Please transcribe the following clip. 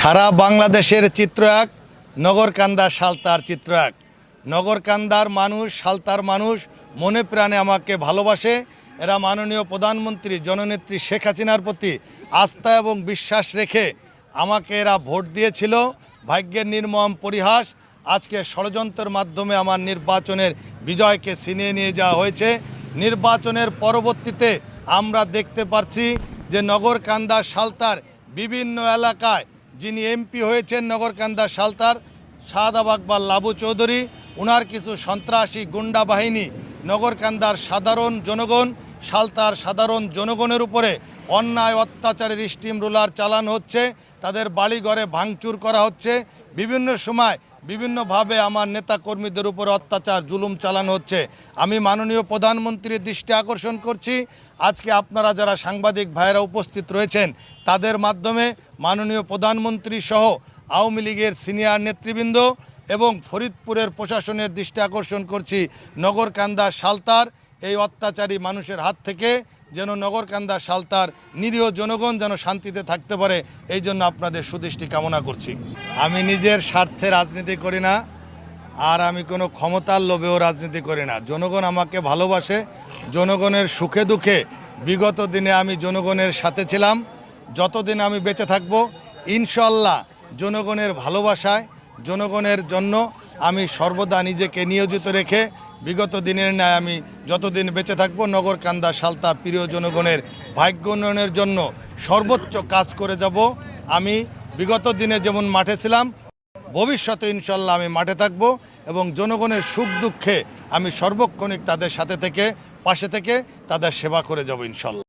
সারা বাংলাদেশের চিত্র এক, নগরকান্দা সালতার চিত্র এক। নগরকান্দার মানুষ, সালতার মানুষ মনে প্রাণে আমাকে ভালোবাসে। এরা মাননীয় প্রধানমন্ত্রী, জননেত্রী শেখ হাসিনার প্রতি আস্থা এবং বিশ্বাস রেখে আমাকে এরা ভোট দিয়েছিল। ভাগ্যের নির্মম পরিহাস আজকে ষড়যন্ত্রের মাধ্যমে আমার নির্বাচনের বিজয়কে ছিনিয়ে নিয়ে যাওয়া হয়েছে। নির্বাচনের পরবর্তীতে আমরা দেখতে পারছি যে নগরকান্দা, সালতার বিভিন্ন এলাকায় যিনি এমপি হয়েছেন নগরকান্দা সালতার শাহাদাবাগ বা লাবু চৌধুরী ওনার কিছু সন্ত্রাসী গুন্ডা বাহিনী, নগরকান্দার সাধারণ জনগণ, সালতার সাধারণ জনগণের উপরে অন্যায় অত্যাচারের স্টিম রুলার চালান হচ্ছে, তাদের বাড়িঘরে ভাঙচুর করা হচ্ছে, বিভিন্ন সময় বিভিন্নভাবে আমার নেতা কর্মীদের উপর অত্যাচার, জুলুম চালানো হচ্ছে। আমি মাননীয় প্রধানমন্ত্রীর দৃষ্টি আকর্ষণ করছি। আজকে আপনারা যারা সাংবাদিক ভাইয়েরা উপস্থিত রয়েছেন, তাদের মাধ্যমে মাননীয় প্রধানমন্ত্রী সহ আওয়ামী লীগের সিনিয়র নেতৃবৃন্দ এবং ফরিদপুরের প্রশাসনের দৃষ্টি আকর্ষণ করছি নগরকান্দা সালতার। এই অত্যাচারী মানুষের হাত থেকে যেন নগরকান্দা সালতার নিরীহ জনগণ যেন শান্তিতে থাকতে পারে, এই জন্য আপনাদের সুদৃষ্টি কামনা করছি। আমি নিজের স্বার্থে রাজনীতি করি না, আর আমি কোনো ক্ষমতার লোভেও রাজনীতি করি না। জনগণ আমাকে ভালোবাসে, জনগণের সুখে দুঃখে বিগত দিনে আমি জনগণের সাথে ছিলাম। যতদিন আমি বেঁচে থাকব ইনশাল্লাহ জনগণের ভালোবাসায়, জনগণের জন্য আমি সর্বদা নিজেকে নিয়োজিত রেখে বিগত দিনের ন্যায় আমি যতদিন বেঁচে থাকব, নগরকান্দা, সালতা, প্রিয় জনগণের ভাগ্য উন্নয়নের জন্য সর্বোচ্চ কাজ করে যাব। আমি বিগত দিনে যেমন মাঠে ছিলাম, ভবিষ্যতে ইনশাল্লাহ আমি মাঠে থাকব এবং জনগণের সুখ দুঃখে আমি সর্বক্ষণিক তাদের সাথে থেকে, পাশে থেকে তাদের সেবা করে যাব ইনশাল্লাহ